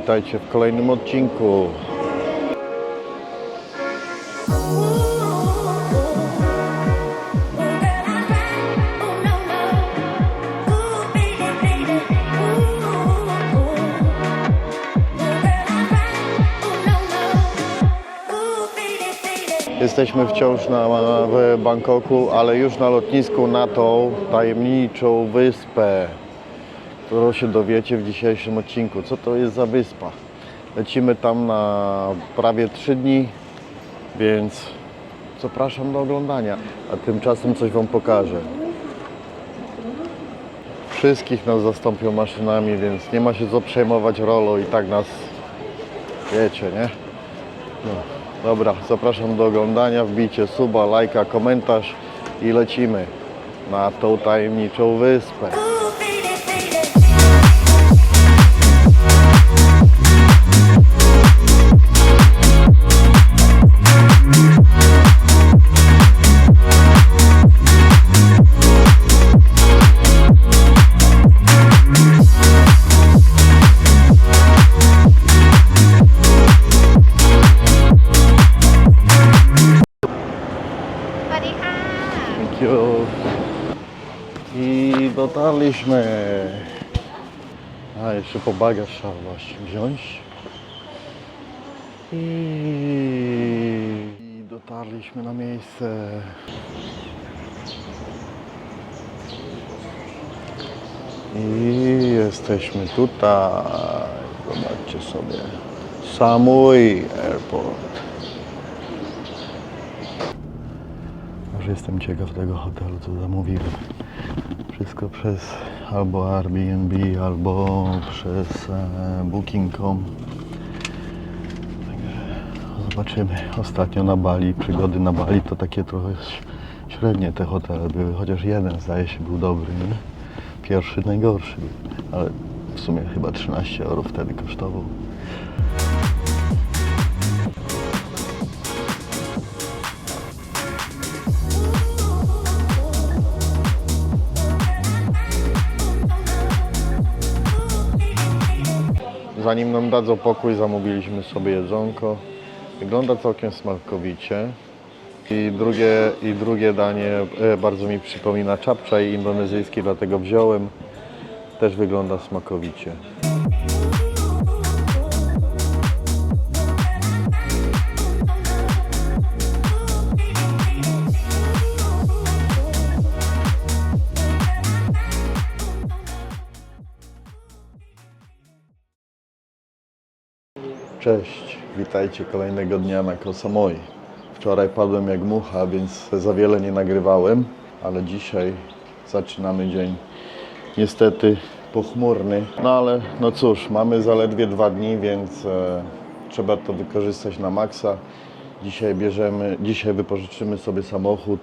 Witajcie w kolejnym odcinku. Jesteśmy wciąż na, w Bangkoku, ale już na lotnisku na tą tajemniczą wyspę, którą się dowiecie w dzisiejszym odcinku. Co to jest za wyspa? Lecimy tam na prawie 3 dni, więc zapraszam do oglądania, a tymczasem coś Wam pokażę. Wszystkich nas zastąpią maszynami, więc nie ma się co przejmować rolą i tak nas wiecie, nie? No, dobra, zapraszam do oglądania, wbijcie suba, lajka, komentarz i lecimy na tą tajemniczą wyspę. Dotarliśmy. A, jeszcze po bagaż trzeba właśnie wziąć. I... Dotarliśmy na miejsce. I jesteśmy tutaj. Zobaczcie sobie. Samui Airport. Może jestem ciekaw tego hotelu, co zamówiłem. Wszystko przez albo Airbnb, albo przez e, Booking.com. Zobaczymy. Ostatnio na Bali, przygody na Bali to takie trochę średnie te hotele były, chociaż jeden zdaje się był dobry, nie? Pierwszy najgorszy, ale w sumie chyba 13 euro wtedy kosztował. Zanim nam dadzą pokój, zamówiliśmy sobie jedzonko. Wygląda całkiem smakowicie. I drugie, I drugie danie e, bardzo mi przypomina czapczaj indonezyjski, dlatego wziąłem. Też wygląda smakowicie. Cześć, witajcie kolejnego dnia na Koh Samui. Wczoraj padłem jak mucha, więc za wiele nie nagrywałem, ale dzisiaj zaczynamy dzień niestety pochmurny. No ale no cóż, mamy zaledwie dwa dni, więc e, trzeba to wykorzystać na maksa. Dzisiaj bierzemy, dzisiaj wypożyczymy sobie samochód.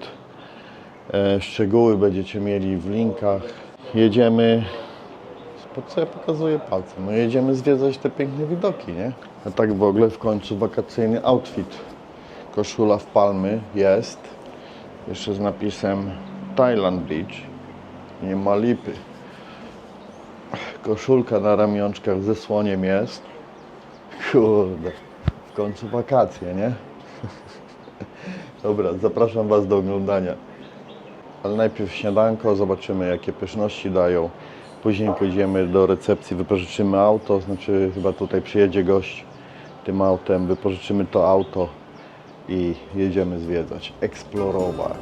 E, szczegóły będziecie mieli w linkach. Jedziemy po co ja pokazuję palcem? No jedziemy zwiedzać te piękne widoki, nie? A tak w ogóle w końcu wakacyjny outfit. Koszula w palmy jest. Jeszcze z napisem Thailand Beach. Nie ma lipy. Koszulka na ramionczkach ze słoniem jest. Kurde, w końcu wakacje, nie? Dobra, zapraszam Was do oglądania. Ale najpierw śniadanko, zobaczymy jakie pyszności dają. Później pójdziemy do recepcji, wypożyczymy auto, znaczy chyba tutaj przyjedzie gość tym autem, wypożyczymy to auto i jedziemy zwiedzać, eksplorować.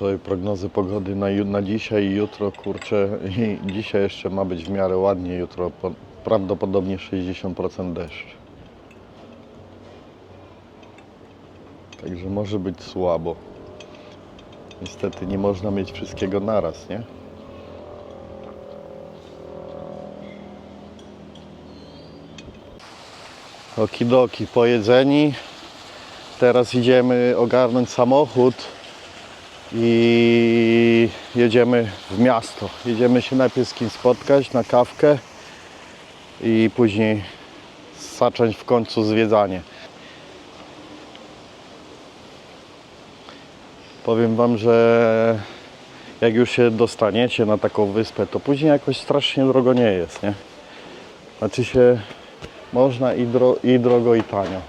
Sobie prognozy pogody na, na dzisiaj i jutro, kurczę, i dzisiaj jeszcze ma być w miarę ładnie, jutro po, prawdopodobnie 60% deszcz. Także może być słabo. Niestety nie można mieć wszystkiego naraz, nie? Okidoki, pojedzeni. Teraz idziemy ogarnąć samochód i jedziemy w miasto. Jedziemy się najpierw z kim spotkać na kawkę i później zacząć w końcu zwiedzanie. Powiem Wam, że jak już się dostaniecie na taką wyspę, to później jakoś strasznie drogo nie jest, nie? Znaczy się można i, dro, i drogo i tanio.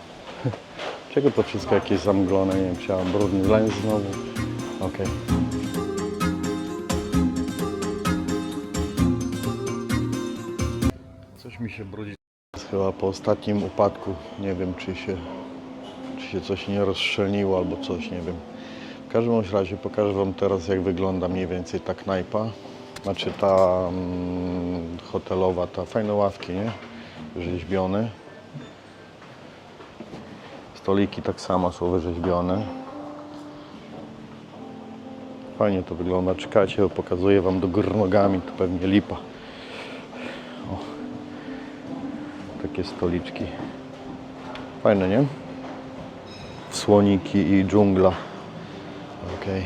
Czego to wszystko jakieś zamglone? Nie wiem, brudny lens znowu. Okej. Coś mi się brudzi. Chyba po ostatnim upadku nie wiem, czy się, czy się coś nie rozszczelniło albo coś, nie wiem. W każdym bądź razie pokażę Wam teraz, jak wygląda mniej więcej ta knajpa. Znaczy ta mm, hotelowa, ta fajne ławki, nie? Rzeźbione. Stoliki tak samo są wyrzeźbione. Fajnie to wygląda. Czekajcie, pokazuję Wam do góry nogami, to pewnie lipa. O. Takie stoliczki. Fajne, nie? Słoniki i dżungla. Okej.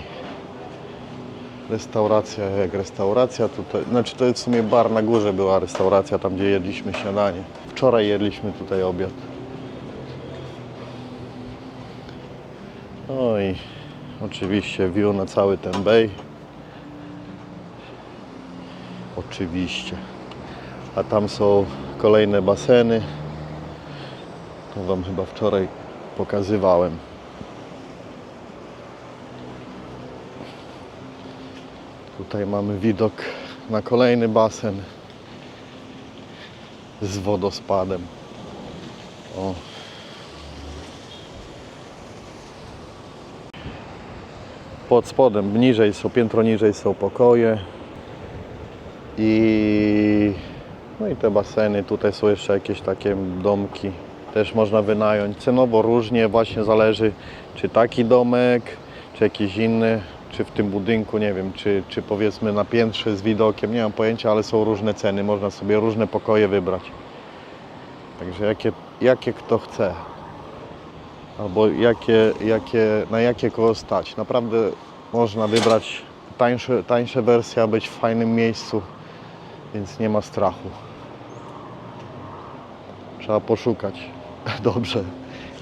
Restauracja jak restauracja tutaj. Znaczy to jest w sumie bar na górze była restauracja, tam gdzie jedliśmy śniadanie. Wczoraj jedliśmy tutaj obiad. I oczywiście view na cały ten bay. Oczywiście. A tam są kolejne baseny. To Wam chyba wczoraj pokazywałem. Tutaj mamy widok na kolejny basen z wodospadem. O. Pod spodem, niżej są, piętro niżej są pokoje. I no i te baseny, tutaj są jeszcze jakieś takie domki. Też można wynająć. Cenowo różnie, właśnie zależy czy taki domek, czy jakiś inny, czy w tym budynku, nie wiem, czy, czy powiedzmy na piętrze z widokiem, nie mam pojęcia, ale są różne ceny, można sobie różne pokoje wybrać. Także jakie, jakie kto chce. Albo jakie, jakie, na jakie kogo stać. Naprawdę można wybrać tańsze, tańsze wersje, a być w fajnym miejscu, więc nie ma strachu. Trzeba poszukać. Dobrze.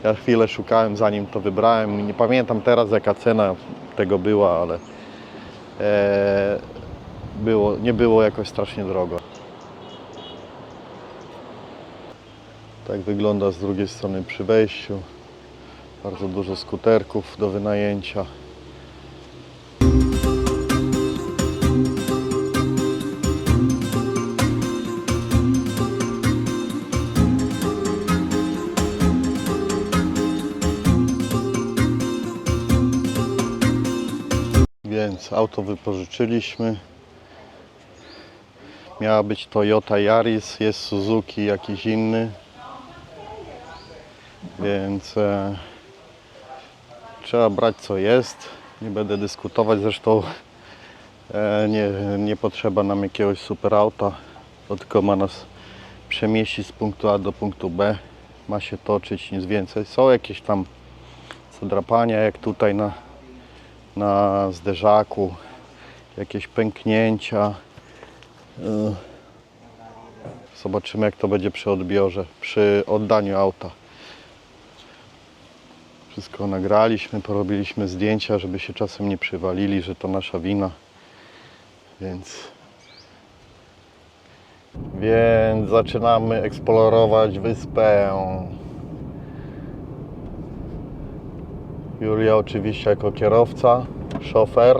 Ja chwilę szukałem zanim to wybrałem. Nie pamiętam teraz jaka cena tego była, ale e, było, nie było jakoś strasznie drogo. Tak wygląda z drugiej strony przy wejściu. Bardzo dużo skuterków do wynajęcia. Więc auto wypożyczyliśmy. Miała być Toyota Yaris, jest Suzuki jakiś inny. Więc e, trzeba brać co jest. Nie będę dyskutować, zresztą e, nie, nie potrzeba nam jakiegoś super auta, to tylko ma nas przemieścić z punktu A do punktu B. Ma się toczyć, nic więcej. Są jakieś tam zadrapania, jak tutaj na, na zderzaku, jakieś pęknięcia. Y, Zobaczymy jak to będzie przy odbiorze, przy oddaniu auta. Wszystko nagraliśmy, porobiliśmy zdjęcia, żeby się czasem nie przywalili, że to nasza wina. Więc więc zaczynamy eksplorować wyspę. Julia oczywiście jako kierowca, szofer.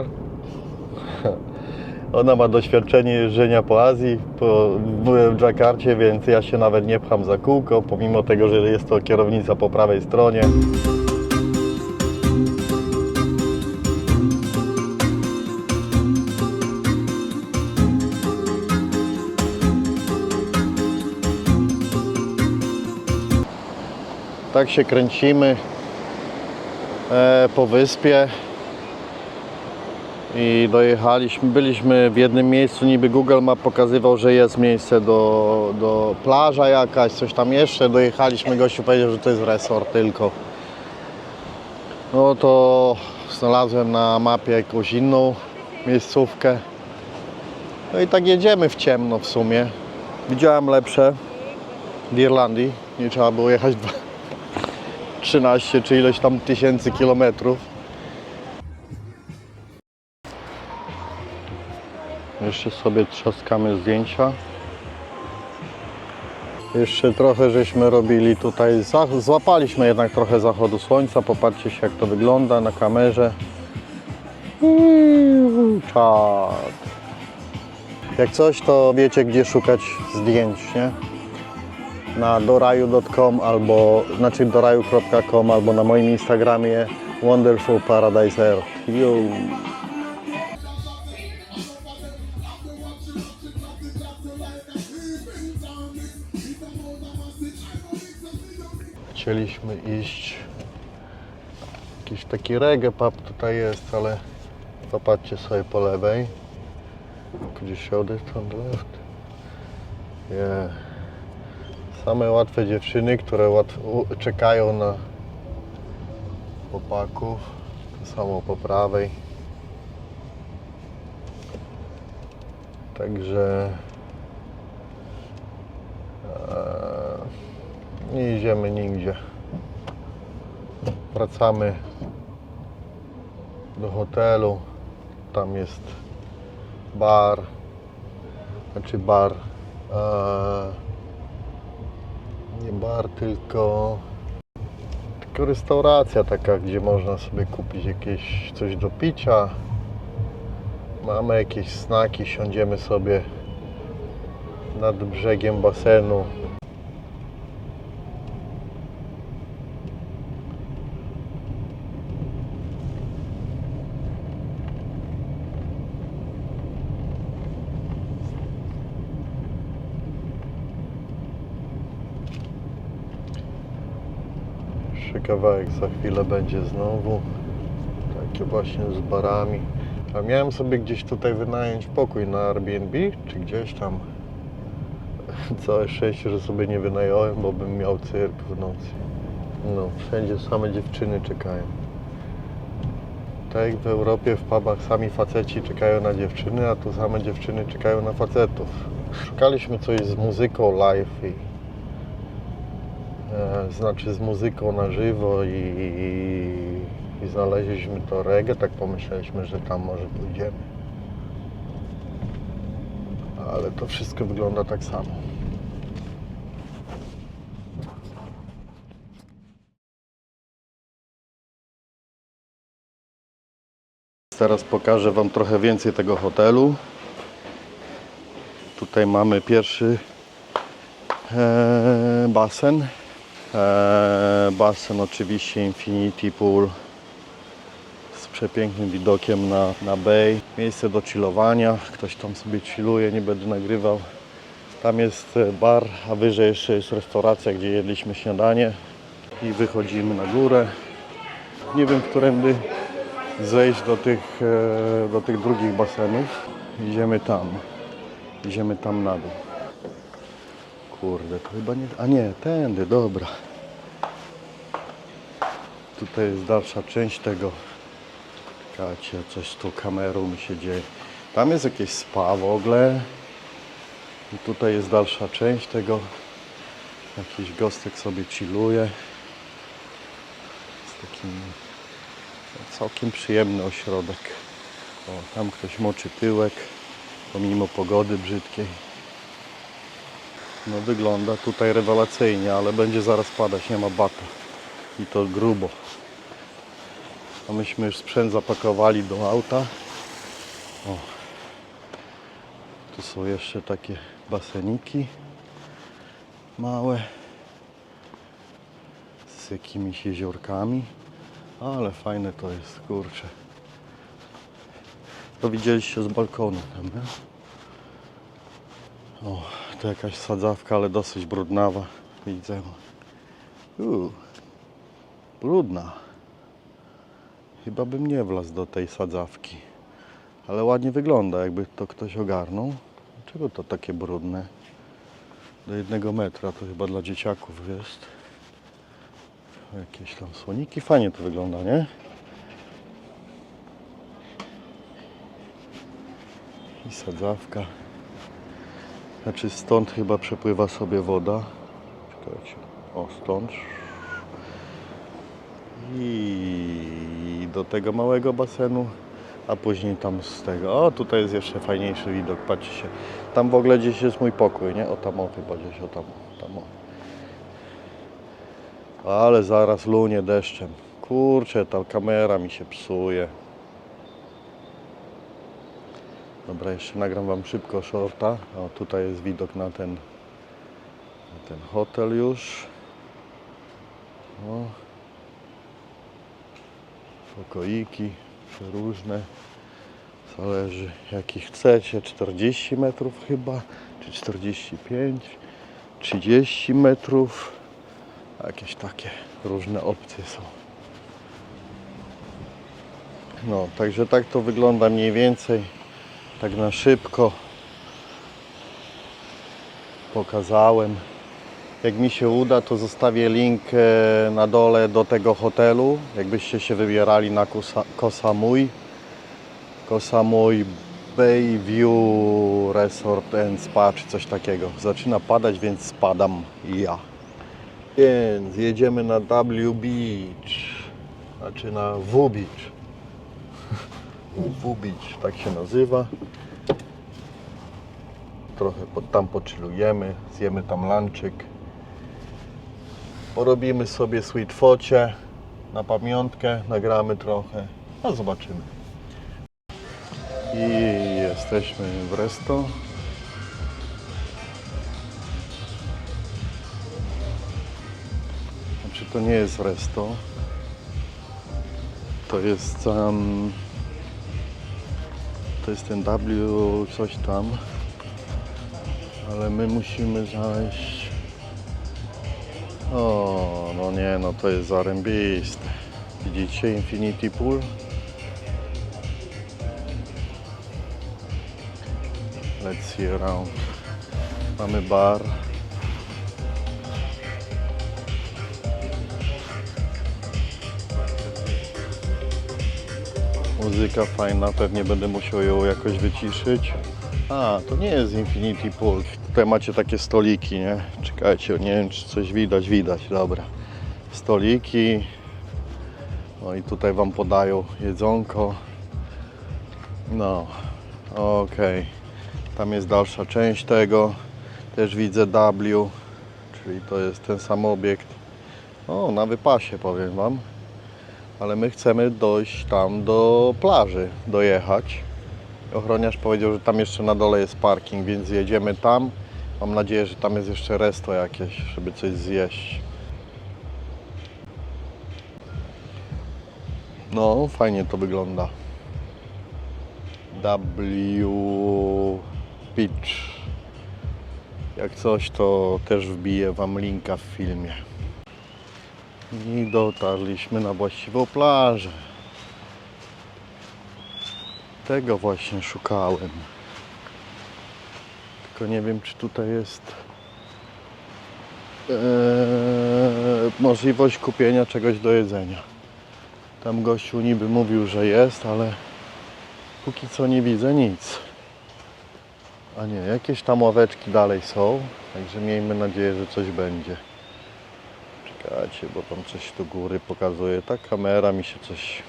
Ona ma doświadczenie jeżdżenia po Azji. Po, byłem w Dżakarcie, więc ja się nawet nie pcham za kółko, pomimo tego, że jest to kierownica po prawej stronie. Tak się kręcimy e, po wyspie. I dojechaliśmy, byliśmy w jednym miejscu, niby Google Map pokazywał, że jest miejsce do, do plaża jakaś, coś tam jeszcze. Dojechaliśmy, gościu powiedział, że to jest resort tylko. No to znalazłem na mapie jakąś inną miejscówkę. No i tak jedziemy w ciemno w sumie. Widziałem lepsze w Irlandii. Nie trzeba było jechać 13 czy ileś tam tysięcy kilometrów. Jeszcze sobie trzaskamy zdjęcia. Jeszcze trochę żeśmy robili tutaj, złapaliśmy jednak trochę zachodu słońca. Popatrzcie się jak to wygląda na kamerze. Uuu, Czad. Jak coś to wiecie gdzie szukać zdjęć, nie? Na doraju.com albo, znaczy doraju.com albo na moim Instagramie Wonderful Paradise Earth. Yo. Chcieliśmy iść. Jakiś taki reggae pub tutaj jest, ale popatrzcie sobie po lewej. Could you show this on the left? Yeah. Same łatwe dziewczyny, które czekają na chłopaków. To samo po prawej. Także e, nie idziemy nigdzie. Wracamy do hotelu. Tam jest bar. Znaczy bar. E, nie bar, tylko tylko restauracja taka, gdzie można sobie kupić jakieś coś do picia. Mamy jakieś snaki, siądziemy sobie nad brzegiem basenu. Jeszcze kawałek za chwilę będzie znowu. Takie właśnie z barami. A miałem sobie gdzieś tutaj wynająć pokój na Airbnb, czy gdzieś tam. Całe szczęście, że sobie nie wynająłem, bo bym miał cyrk w nocy. No, wszędzie same dziewczyny czekają. Tak jak w Europie w pubach sami faceci czekają na dziewczyny, a tu same dziewczyny czekają na facetów. Szukaliśmy coś z muzyką live i znaczy z muzyką na żywo i, i, i znaleźliśmy to reggae, tak pomyśleliśmy, że tam może pójdziemy. Ale to wszystko wygląda tak samo. Teraz pokażę Wam trochę więcej tego hotelu. Tutaj mamy pierwszy e, basen. E, basen oczywiście Infinity Pool z przepięknym widokiem na, na bay. Miejsce do chillowania. Ktoś tam sobie chilluje, nie będę nagrywał. Tam jest e, bar, a wyżej jeszcze jest restauracja, gdzie jedliśmy śniadanie. I wychodzimy na górę. Nie wiem, którędy zejść do tych, e, do tych drugich basenów. Idziemy tam. Idziemy tam na dół. Kurde, to chyba nie... A nie, tędy, dobra. Tutaj jest dalsza część tego. Czekajcie, coś z tą kamerą mi się dzieje. Tam jest jakieś spa w ogóle. I tutaj jest dalsza część tego. Jakiś gostek sobie chilluje. Z takim całkiem przyjemny ośrodek. O, tam ktoś moczy tyłek, pomimo pogody brzydkiej. No wygląda tutaj rewelacyjnie, ale będzie zaraz padać, nie ma bata. I to grubo. A myśmy już sprzęt zapakowali do auta. O. Tu są jeszcze takie baseniki małe z jakimiś jeziorkami. Ale fajne to jest, kurczę. To widzieliście z balkonu tam, nie? O, to jakaś sadzawka, ale dosyć brudnawa. Widzę. Uuu, brudna. Chyba bym nie wlazł do tej sadzawki. Ale ładnie wygląda, jakby to ktoś ogarnął. Czego to takie brudne? Do jednego metra to chyba dla dzieciaków jest. Jakieś tam słoniki. Fajnie to wygląda, nie? I sadzawka. Znaczy stąd chyba przepływa sobie woda. Czekajcie. O, stąd. I do tego małego basenu, a później tam z tego. O, tutaj jest jeszcze fajniejszy widok, patrzcie. Tam w ogóle gdzieś jest mój pokój, nie? O tam o chyba gdzieś, o tam, tam o. Ale zaraz lunie deszczem. Kurczę, ta kamera mi się psuje. Dobra, jeszcze nagram Wam szybko shorta. O, tutaj jest widok na ten, na ten hotel już. O. Pokoiki różne. Zależy jakich chcecie. 40 metrów chyba, czy 45, 30 metrów. Jakieś takie różne opcje są. No, także tak to wygląda mniej więcej. Tak na szybko pokazałem. Jak mi się uda, to zostawię link e, na dole do tego hotelu. Jakbyście się wybierali na Kosa- Koh Samui. Koh Samui Bayview Resort and Spa czy coś takiego. Zaczyna padać, więc spadam ja. Więc jedziemy na W Beach. Znaczy na W Beach. Beach, tak się nazywa. Trochę tam poczylujemy, zjemy tam lunchik. Porobimy sobie sweet focie na pamiątkę, nagramy trochę, a zobaczymy. I jesteśmy w resto. Znaczy to nie jest resto. To jest um, to jest ten W coś tam. Ale my musimy znaleźć o, no nie, no to jest zarębiste. Widzicie Infinity Pool? Let's see around. Mamy bar. Muzyka fajna, pewnie będę musiał ją jakoś wyciszyć. A, to nie jest Infinity Pool. Tutaj macie takie stoliki, nie? Czekajcie, nie wiem czy coś widać, widać, dobra. Stoliki. No i tutaj Wam podają jedzonko. No, okej. Tam jest dalsza część tego. Też widzę W, czyli to jest ten sam obiekt. O, na wypasie powiem Wam. Ale my chcemy dojść tam do plaży, dojechać. Ochroniarz powiedział, że tam jeszcze na dole jest parking, więc jedziemy tam. Mam nadzieję, że tam jest jeszcze resto jakieś, żeby coś zjeść. No, fajnie to wygląda. W Beach. Jak coś, to też wbiję Wam linka w filmie. I dotarliśmy na właściwą plażę. Tego właśnie szukałem. Tylko nie wiem, czy tutaj jest eee, możliwość kupienia czegoś do jedzenia. Tam gościu niby mówił, że jest, ale póki co nie widzę nic. A nie, jakieś tam ławeczki dalej są, także miejmy nadzieję, że coś będzie. Czekajcie, bo tam coś do góry pokazuje. Ta kamera mi się coś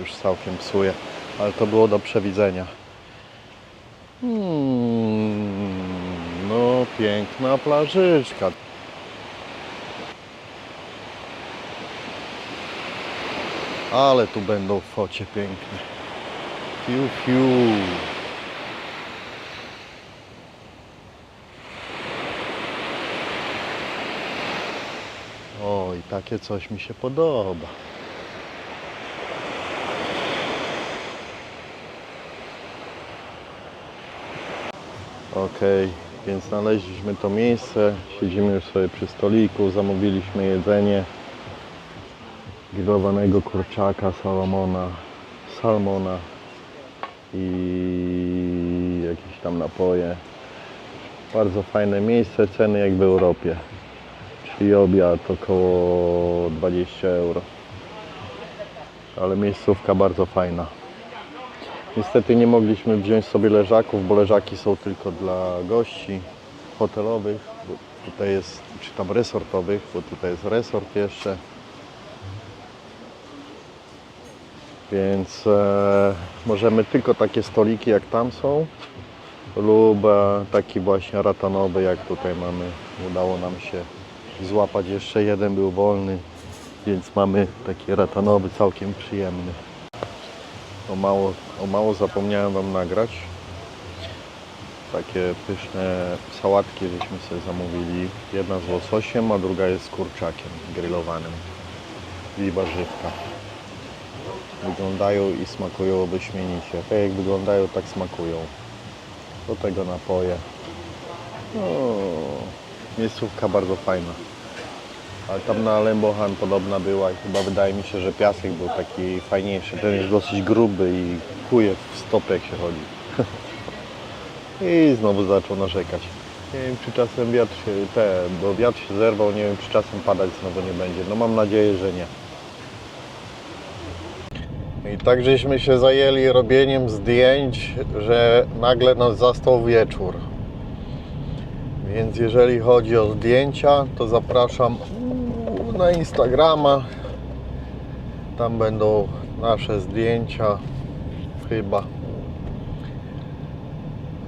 już całkiem psuje, ale to było do przewidzenia. Hmm, no, piękna plażyczka. Ale tu będą focie piękne. Fiu, fiu. Oj, takie coś mi się podoba. Okej, więc znaleźliśmy to miejsce. Siedzimy już sobie przy stoliku, zamówiliśmy jedzenie grillowanego kurczaka, salmona, salmona i jakieś tam napoje. Bardzo fajne miejsce, ceny jak w Europie. Czyli obiad około 20 euro. Ale miejscówka bardzo fajna. Niestety nie mogliśmy wziąć sobie leżaków, bo leżaki są tylko dla gości hotelowych. Tutaj jest, czy tam resortowych, bo tutaj jest resort jeszcze. Więc e, możemy tylko takie stoliki jak tam są lub e, taki właśnie ratanowy jak tutaj mamy. Udało nam się złapać jeszcze jeden był wolny, więc mamy taki ratanowy całkiem przyjemny. O mało, o mało zapomniałem Wam nagrać. Takie pyszne sałatki żeśmy sobie zamówili. Jedna z łososiem, a druga jest z kurczakiem grillowanym i warzywka. Wyglądają i smakują wyśmienicie. Tak jak wyglądają, tak smakują. Do tego napoje. No, miejscówka bardzo fajna. Ale tam na Lembohan podobna była i chyba wydaje mi się, że piasek był taki fajniejszy. Ten jest dosyć gruby i kuje w stopę jak się chodzi. I znowu zaczął narzekać. Nie wiem czy czasem wiatr się, te, bo wiatr się zerwał, nie wiem czy czasem padać znowu nie będzie. No mam nadzieję, że nie. I tak żeśmy się zajęli robieniem zdjęć, że nagle nas zastał wieczór. Więc jeżeli chodzi o zdjęcia, to zapraszam na Instagrama. Tam będą nasze zdjęcia chyba.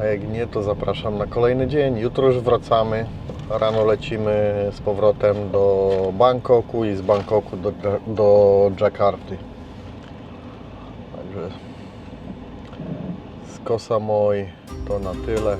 A jak nie, to zapraszam na kolejny dzień. Jutro już wracamy. Rano lecimy z powrotem do Bangkoku i z Bangkoku do, do Jakarty. Także z Koh Samui to na tyle.